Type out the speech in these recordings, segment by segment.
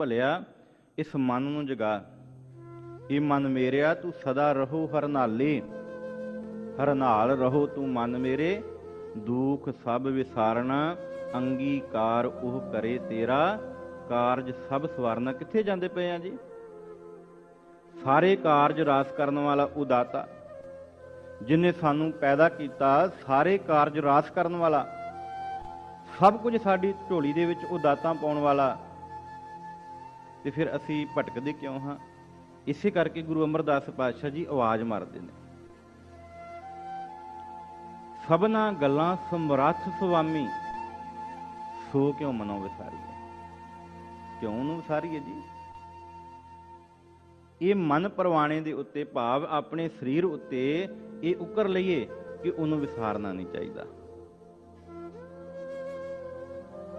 ਭਲਿਆ, ਇਸ ਮਨ ਨੂੰ ਜਗਾ। ਇਹ ਮਨ ਮੇਰਿਆ, ਤੂੰ ਸਦਾ ਰਹੋ ਹਰਨਾਲੇ। ਹਰਨਾਲ ਰਹੋ ਤੂੰ ਮਨ ਮੇਰੇ। ਦੁੱਖ ਸਭ ਵਿਸਾਰਣਾ ਅੰਗੀਕਾਰ ਉਹ ਕਰੇ ਤੇਰਾ। ਕਾਰਜ ਸਭ ਸਵਾਰਨਾ। ਕਿੱਥੇ ਜਾਂਦੇ ਪਏ ਆ ਜੀ? ਸਾਰੇ ਕਾਰਜ ਰਾਸ ਕਰਨ ਵਾਲਾ ਉਹ ਦਾਤਾ, ਜਿਨੇ ਸਾਨੂੰ ਪੈਦਾ ਕੀਤਾ, ਸਾਰੇ ਕਾਰਜ ਰਾਸ ਕਰਨ ਵਾਲਾ। ਸਭ ਕੁਝ ਸਾਡੀ ਝੋਲੀ ਦੇ ਵਿੱਚ ਉਹ ਦਾਤਾਂ ਪਾਉਣ ਵਾਲਾ। ਤੇ ਫਿਰ ਅਸੀਂ ਭਟਕਦੇ ਕਿਉਂ ਹਾਂ? ਇਸੇ ਕਰਕੇ ਗੁਰੂ ਅਮਰਦਾਸ ਪਾਤਸ਼ਾਹ ਜੀ ਆਵਾਜ਼ ਮਾਰਦੇ ਨੇ। ਸਭਨਾ ਗੱਲਾਂ ਸਮਰੱਥ ਸੁਆਮੀ, ਸੋ ਕਿਉਂ ਮਨੋ ਵਿਸਾਰੀਏ ਕਿਉਂ ਨੂੰ ਵਿਸਾਰੀਏ ਜੀ? ਇਹ ਮਨ ਪਰਵਾਣੇ ਦੇ ਉੱਤੇ ਭਾਵ ਆਪਣੇ ਸਰੀਰ ਉੱਤੇ ਇਹ ਉਕਰ ਲਈਏ ਕਿ ਉਹਨੂੰ ਵਿਸਾਰਨਾ ਨਹੀਂ ਚਾਹੀਦਾ।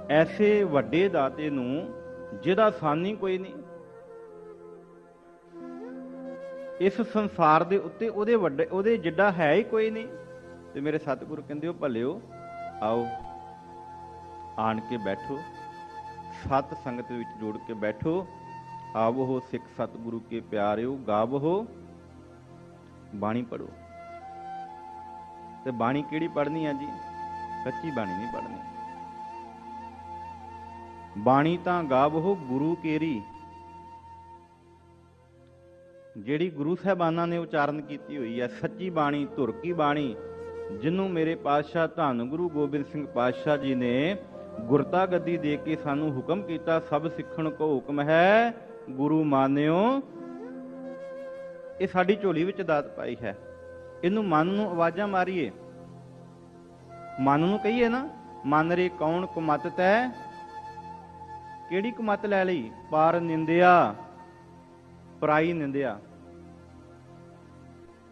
ਐਸੇ ਵੱਡੇ ਦਾਤੇ ਨੂੰ ਜਿਹਦਾ ਸਾਨੀ ਕੋਈ ਨਹੀਂ। ਇਸ ਸੰਸਾਰ ਦੇ ਉੱਤੇ ਉਹਦੇ ਵੱਡੇ, ਉਹਦੇ ਜਿੱਡਾ ਹੈ ਹੀ ਕੋਈ ਨਹੀਂ। ਤੇ ਮੇਰੇ ਸਤਿਗੁਰੂ ਕਹਿੰਦੇ ਹੋ, ਭਲਿਓ, ਆਓ, ਆਣ ਕੇ ਬੈਠੋ, ਸਤ ਸੰਗਤ ਵਿੱਚ ਜੋੜ ਕੇ ਬੈਠੋ। ਆਵੋ, ਸਿੱਖ ਸਤਿਗੁਰੂ ਕੇ ਪਿਆਰਿਓ, ਗਾਵੋ, ਬਾਣੀ ਪੜੋ ਤੇ ਬਾਣੀ ਕਿਹੜੀ ਪੜਨੀ ਆ ਜੀ? ਕੱਚੀ ਬਾਣੀ ਨਹੀਂ ਪੜਨੀ ਬਾਣੀ ਤਾਂ ਗਾਵੋ ਗੁਰੂ ਕੇਰੀ। ਜਿਹੜੀ ਗੁਰੂ ਸਾਹਿਬਾਨਾਂ ਨੇ ਉਚਾਰਨ ਕੀਤੀ ਹੋਈ ਹੈ, ਸੱਚੀ ਬਾਣੀ ਧੁਰ ਕੀ ਬਾਣੀ ਜਿਹਨੂੰ ਮੇਰੇ ਪਾਤਸ਼ਾਹ ਧੰਨ ਗੁਰੂ ਗੋਬਿੰਦ ਸਿੰਘ ਪਾਤਸ਼ਾਹ ਜੀ ਨੇ ਗੁਰਤਾ ਗੱਦੀ ਦੇ ਕੇ ਸਾਨੂੰ ਹੁਕਮ ਕੀਤਾ, ਸਭ ਸਿੱਖਣ ਕੋ ਹੁਕਮ ਹੈ, ਗੁਰੂ ਮਾਨਿਓ। ਇਹ ਸਾਡੀ ਝੋਲੀ ਵਿੱਚ ਦਾਤ ਪਾਈ ਹੈ। ਇਹਨੂੰ ਮਨ ਨੂੰ ਆਵਾਜ਼ਾਂ ਮਾਰੀਏ। ਮਨ ਨੂੰ ਕਹੀਏ ਨਾ, ਮਨ ਰੇ ਕੌਣ ਕੁਮਤ ਹੈ ਕਿਹੜੀ ਕੁਮਤ ਲੈ ਲਈ? ਪਰ ਨਿੰਦਿਆ, ਪਰਾਈ ਨਿੰਦਿਆ।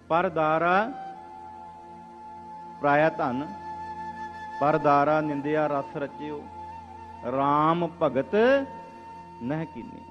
ਪਰ ਦਾਰਾ ਪਰਾਇਆ ਧਨ, ਪਰ ਦਾਰਾ ਨਿੰਦਿਆ ਰਸ ਰਚਿਓ। RAM ਭਗਤ ਨਹਿ ਕੀਨੇ।